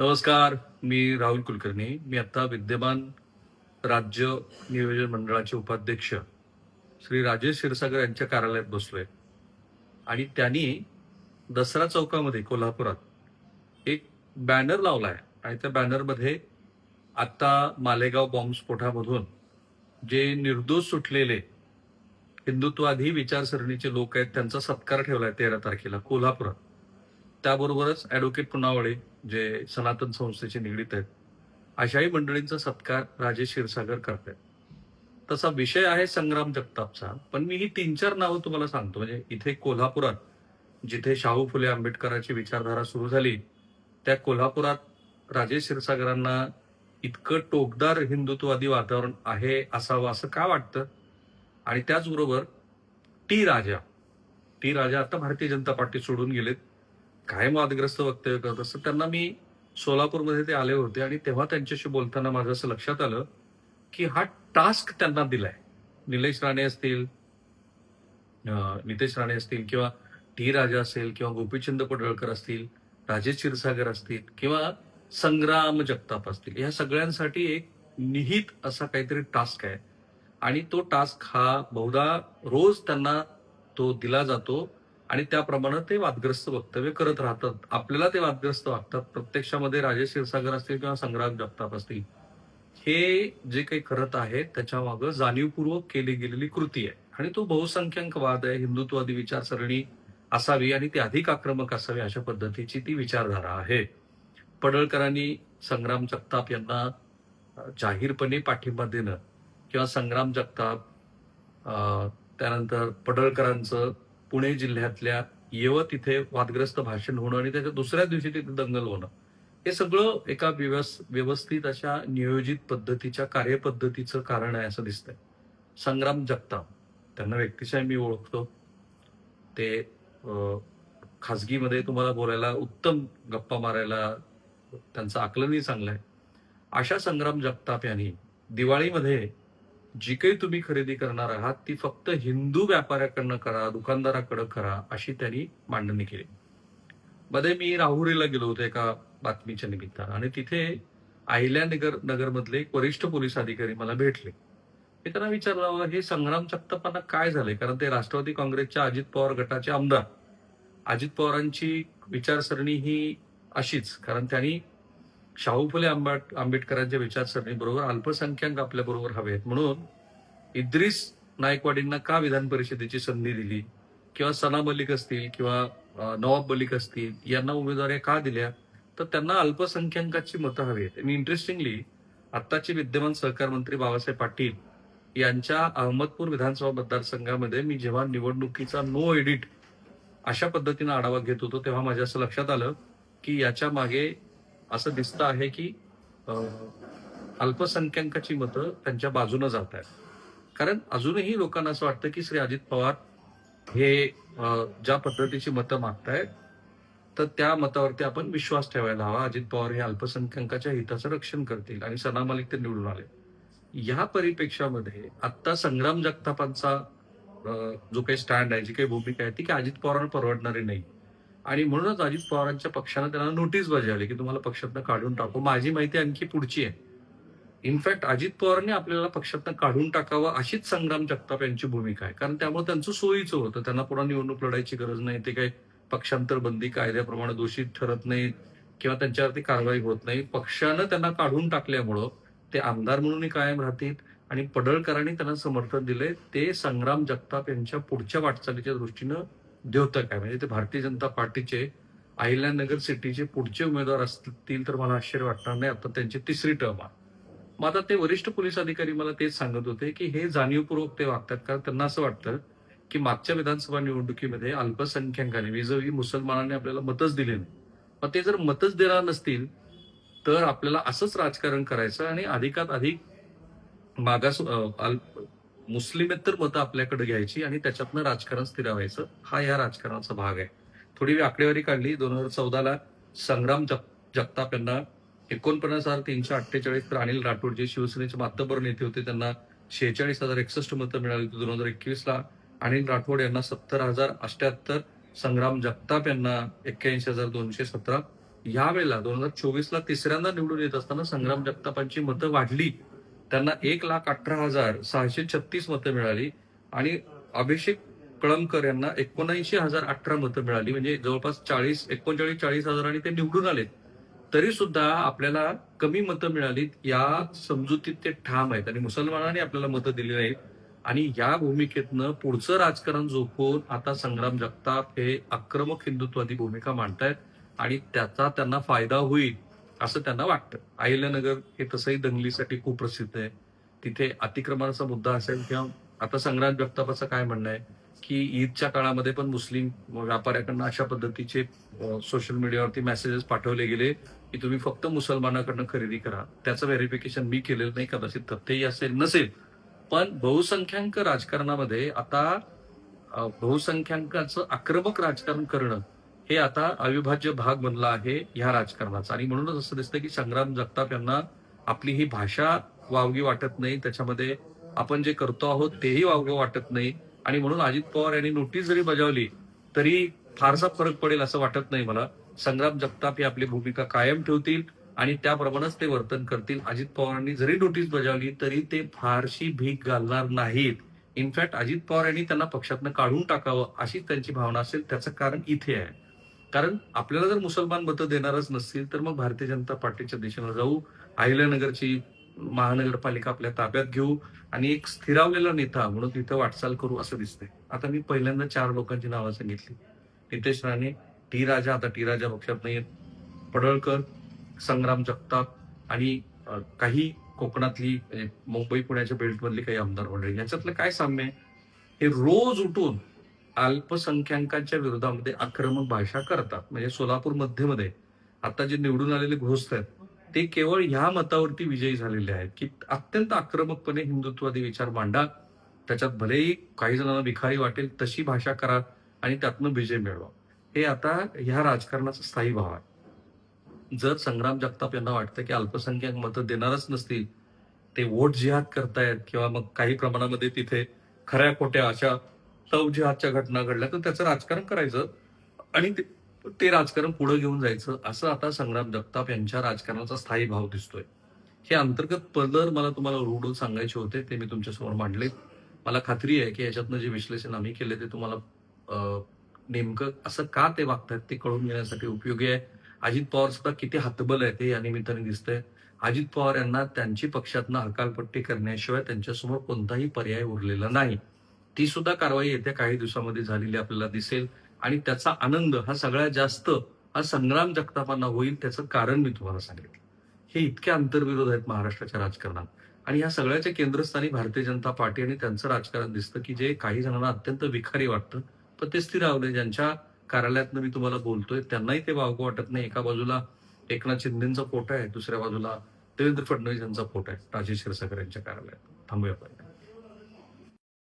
नमस्कार मी राहुल कुलकर्णी. मी आता विद्यमान राज्य नियोजन मंडळाचे उपाध्यक्ष श्री राजेश क्षीरसागर यांच्या कार्यालयात बसलोय. आणि त्यांनी दसरा चौकामध्ये कोल्हापुरात एक बॅनर लावलाय. आणि त्या बॅनरमध्ये आत्ता मालेगाव बॉम्बस्फोटामधून जे निर्दोष सुटलेले हिंदुत्वादी विचारसरणीचे लोक आहेत त्यांचा सत्कार ठेवलाय तेरा तारखेला कोल्हापुरात. त्याबरोबरच ॲडव्होकेट पुनावळे जे सनातन संस्थेचे निगडीत आहेत अशाही मंडळींचा सत्कार राजेश क्षीरसागर करतायत. तसा विषय आहे संग्राम जगतापचा पण मी ही तीन चार नावं तुम्हाला सांगतो. म्हणजे इथे कोल्हापुरात जिथे शाहू फुले आंबेडकरांची विचारधारा सुरू झाली त्या कोल्हापुरात राजेश क्षीरसागरांना इतकं टोकदार हिंदुत्ववादी वातावरण आहे असावं असं का वाटतं? आणि त्याचबरोबर टी राजा टी राजा आता भारतीय जनता पार्टी सोडून गेलेत. काय वादग्रस्त वक्तव्य करत? असं त्यांना मी सोलापूरमध्ये ते आले होते आणि तेव्हा त्यांच्याशी बोलताना माझं असं लक्षात आलं की हा टास्क त्यांना दिलाय. निलेश राणे असतील नितेश राणे असतील किंवा टी राजा असेल किंवा गोपीचंद पडळकर असतील राजे क्षीरसागर असतील किंवा संग्राम जगताप असतील या सगळ्यांसाठी एक निहित असा काहीतरी टास्क आहे. आणि तो टास्क हा बहुधा रोज त्यांना तो दिला जातो. आणि त्याप्रमाणे ते वादग्रस्त वक्तव्य करत राहतात. आपल्याला ते वादग्रस्त वागतात प्रत्यक्षामध्ये राजेश क्षीरसागर असतील किंवा संग्राम जगताप असतील. हे जे काही करत आहेत त्याच्या मागं जाणीवपूर्वक केली गेलेली कृती आहे. आणि तो बहुसंख्याक वाद आहे हिंदुत्ववादी विचारसरणी असावी आणि ती अधिक आक्रमक असावी अशा पद्धतीची ती विचारधारा आहे. पडळकरांनी संग्राम जगताप यांना जाहीरपणे पाठिंबा देणं किंवा संग्राम जगताप त्यानंतर पडळकरांचं पुणे जिल्ह्यातल्या येवत इथे वादग्रस्त भाषण होणं आणि त्याच्या दुसऱ्या दिवशी तिथे दंगल होणं हे सगळं एका व्यवस व्यवस्थित अशा नियोजित पद्धतीच्या कार्यपद्धतीचं कारण आहे असं दिसतंय. संग्राम जगताप त्यांना व्यक्तिशः मी ओळखतो. ते खाजगीमध्ये तुम्हाला बोलायला उत्तम गप्पा मारायला त्यांचं आकलनही चांगलं आहे. अशा संग्राम जगताप यांनी दिवाळीमध्ये जी काही तुम्ही खरेदी करणार आहात ती फक्त हिंदू व्यापाऱ्याकडनं करा दुकानदाराकडं करा अशी त्यांनी मांडणी केली. मध्ये मी राहुरीला गेलो होतो एका बातमीच्या निमित्तानं आणि तिथे अहिल्यानगर नगरमधले एक वरिष्ठ पोलीस अधिकारी मला भेटले. मी त्यांना विचारलं हे संग्राम जगतापांना काय झालंय? कारण ते राष्ट्रवादी काँग्रेसच्या अजित पवार गटाचे आमदार. अजित पवारांची विचारसरणी ही अशीच कारण त्यांनी शाहू फुले आंबेड आंबेडकरांच्या विचारसरणी बरोबर अल्पसंख्याक आपल्या बरोबर हवेत. म्हणून इद्रिस नायकवाडींना का विधान परिषदेची संधी दिली? किंवा सना मलिक असतील किंवा नवाब मलिक असतील यांना उमेदवारी का दिल्या? तर त्यांना अल्पसंख्याकाची मतं हवी आहेत. आणि इंटरेस्टिंगली आत्ताचे विद्यमान सहकार मंत्री बाबासाहेब पाटील यांच्या अहमदपूर विधानसभा मतदारसंघामध्ये मी जेव्हा निवडणुकीचा नो एडिट अशा पद्धतीनं आढावा घेत होतो तेव्हा माझ्या असं लक्षात आलं की याच्या मागे असं दिसतं आहे की अल्पसंख्याकाची मतं त्यांच्या बाजूनं जात आहेत. कारण अजूनही लोकांना असं वाटतं की श्री अजित पवार हे ज्या पद्धतीची मतं मागतायत तर त्या मतावरती आपण विश्वास ठेवायला हवा. अजित पवार हे अल्पसंख्याकाच्या हिताचं रक्षण करतील आणि सना मलिक ते निवडून आले. या परिपेक्षामध्ये आत्ता संग्राम जगतापांचा जो काही स्टँड आहे जी काही भूमिका आहे ती काही अजित पवारांना परवडणारी नाही. आणि म्हणूनच अजित पवारांच्या पक्षानं त्यांना नोटीस बजावली की तुम्हाला पक्षातनं काढून टाकू. माझी माहिती आणखी पुढची आहे. इनफॅक्ट अजित पवारांनी आपल्याला पक्षातनं काढून टाकावं अशीच संग्राम जगताप यांची भूमिका आहे. कारण त्यामुळे त्यांचं सोयीचं होतं. त्यांना पुन्हा निवडणूक लढायची गरज नाही. ते काही पक्षांतर बंदी कायद्याप्रमाणे दोषी ठरत नाही किंवा त्यांच्यावरती कारवाई होत नाही. पक्षानं त्यांना काढून टाकल्यामुळं ते आमदार म्हणूनही कायम राहतील आणि पडळकरांनी त्यांना समर्थन दिले ते संग्राम जगताप यांच्या पुढच्या वाटचालीच्या दृष्टीनं द्योतक आहे म्हणजे ते भारतीय जनता पार्टीचे अहिल्यानगर सिटीचे पुढचे उमेदवार असतील तर मला आश्चर्य वाटणार नाही. आता त्यांची तिसरी टर्म आहे. मग आता ते वरिष्ठ पोलीस अधिकारी मला तेच सांगत होते की हे जाणीवपूर्वक ते वागतात. कारण त्यांना असं वाटतं की मागच्या विधानसभा निवडणुकीमध्ये अल्पसंख्याकाने विजवी मुसलमानांनी आपल्याला मतच दिले नाही. मग ते जर मतच देणार नसतील तर आपल्याला असंच राजकारण करायचं आणि अधिकात अधिक मागास अल्प मुस्लिमेतर मतं आपल्याकडे घ्यायची आणि त्याच्यातनं राजकारण स्थिरावायचं हा या राजकारणाचा भाग आहे. थोडी आकडेवारी काढली. दोन हजार चौदाला संग्राम जग जगताप यांना एकोणपन्नास हजार तीनशे अठ्ठेचाळीस तर अनिल राठोड जे शिवसेनेचे मातबर नेते होते त्यांना शेहेचाळीस हजार एकसष्ट मतं मिळाली होती दोन हजार एकवीसला. अनिल राठोड यांना सत्तर हजार अष्ट्याहत्तर संग्राम जगताप यांना एक्क्याऐंशी हजार दोनशे सतरा. यावेळेला दोन हजार चोवीसला तिसऱ्यांदा निवडून येत असताना संग्राम जगतापांची मतं वाढली. त्यांना एक लाख अठरा हजार सहाशे छत्तीस मतं मिळाली आणि अभिषेक कळमकर यांना एकोणऐंशी हजार अठरा मतं मिळाली. म्हणजे जवळपास चाळीस एकोणचाळीस चाळीस हजारांनी ते निवडून आलेत. तरी सुद्धा आपल्याला कमी मतं मिळालीत या समजुतीत ते ठाम आहेत आणि मुसलमानांनी आपल्याला मतं दिली नाहीत. आणि या भूमिकेतनं पुढचं राजकारण झोपून आता संग्राम जगताप हे आक्रमक हिंदुत्वादी भूमिका मांडतायत आणि त्याचा त्यांना फायदा होईल. असं त्यांना वाटतं. अहिल्यानगर हे तसंही दंगलीसाठी खूप प्रसिद्ध आहे. तिथे अतिक्रमणाचा मुद्दा असेल किंवा आता संग्राम जगतापाचं काय म्हणणं आहे की ईदच्या काळामध्ये पण मुस्लिम व्यापाऱ्याकडनं अशा पद्धतीचे सोशल मीडियावरती मेसेजेस पाठवले गेले की तुम्ही फक्त मुसलमानाकडनं खरेदी करा. त्याचं व्हेरिफिकेशन मी केलेलं नाही कदाचित तथ्यही असेल नसेल. पण बहुसंख्याक राजकारणामध्ये आता अ, बहुसंख्याकांचं आक्रमक राजकारण करणं हे आता अविभाज्य भाग बनला आहे ह्या राजकारणाचा. आणि म्हणूनच असं दिसतं की संग्राम जगताप यांना आपली ही भाषा वावगी वाटत नाही. त्याच्यामध्ये आपण जे करतो आहोत तेही वावगं वाटत नाही. आणि म्हणून अजित पवार यांनी नोटीस जरी बजावली तरी फारसा फरक पडेल असं वाटत नाही मला. संग्राम जगताप ही आपली भूमिका कायम ठेवतील आणि त्याप्रमाणेच ते वर्तन करतील. अजित पवारांनी जरी नोटीस बजावली तरी ते फारशी भीक घालणार नाहीत. इनफॅक्ट अजित पवार यांनी त्यांना पक्षातनं काढून टाकावं अशी त्यांची भावना असेल त्याचं कारण इथे आहे. कारण आपल्याला जर मुसलमान मतं देणारच नसतील तर मग भारतीय जनता पार्टीच्या दिशेनं जाऊ अहिल्यानगरची महानगरपालिका आपल्या ताब्यात घेऊ आणि एक स्थिरावलेला नेता म्हणून तिथं वाटचाल करू असं दिसतंय. आता मी पहिल्यांदा चार लोकांची नावं सांगितली. नितेश राणे टी राजा आता टी राजा पक्षात नाही पडळकर संग्राम जगताप आणि काही कोकणातली म्हणजे मुंबई पुण्याच्या बेल्टमधली काही आमदार मंडळी. याच्यातलं काय साम्य आहे? हे रोज उठून अल्पसंख्याकांच्या विरोधामध्ये आक्रमक भाषा करतात. म्हणजे सोलापूर मध्यमध्ये आता जे निवडून आलेले घोस्त आहेत ते केवळ ह्या मतावरती विजयी झालेले आहेत की अत्यंत आक्रमकपणे हिंदुत्वादी विचार मांडा. त्याच्यात भलेही काही जणांना भिखारी वाटेल तशी भाषा करा आणि त्यातनं विजय मिळवा. हे आता ह्या राजकारणाचा स्थायी भाव आहे. जर संग्राम जगताप यांना वाटतं की अल्पसंख्याक मतं देणारच नसतील ते वोट जिहाद करतायत किंवा मग काही प्रमाणामध्ये तिथे खऱ्या खोट्या अशा लव जिहादच्या घटना घडल्या तर त्याचं राजकारण करायचं आणि ते- ते राजकारण पुढे घेऊन जायचं असं आता संग्राम जगताप यांच्या राजकारणाचा स्थायी भाव दिसतोय. हे अंतर्गत पदर मला तुम्हाला रूढ सांगायचे होते ते मी तुमच्यासमोर मांडले. मला खात्री आहे की याच्यातनं जे विश्लेषण आम्ही केले ते तुम्हाला नेमकं असं का ते वागतात ते कळून घेण्यासाठी उपयोगी आहे. अजित पवार सुद्धा किती हातबल आहे ते या निमित्ताने दिसतंय. अजित पवार यांना त्यांची पक्षातनं हकालपट्टी करण्याशिवाय त्यांच्यासमोर कोणताही पर्याय उरलेला नाही. ती सुद्धा कारवाई येत्या काही दिवसामध्ये झालेली आपल्याला दिसेल. आणि त्याचा आनंद हा सगळ्यात जास्त हा संग्राम जगतापांना होईल त्याचं कारण मी तुम्हाला सांगितलं. हे इतके आंतरविरोध आहेत महाराष्ट्राच्या राजकारणात. आणि ह्या सगळ्याच्या केंद्रस्थानी भारतीय जनता पार्टी आणि त्यांचं राजकारण दिसतं की जे काही जणांना अत्यंत विखारी वाटतं. पण ते स्थिरावले ज्यांच्या कार्यालयातनं मी तुम्हाला बोलतोय त्यांनाही ते वावगं वाटत नाही. एका बाजूला एकनाथ शिंदेचा फोटो आहे दुसऱ्या बाजूला देवेंद्र फडणवीस यांचा फोटो आहे राजेश क्षीरसागर यांच्या कार्यालयात. थांबूया पाहिजे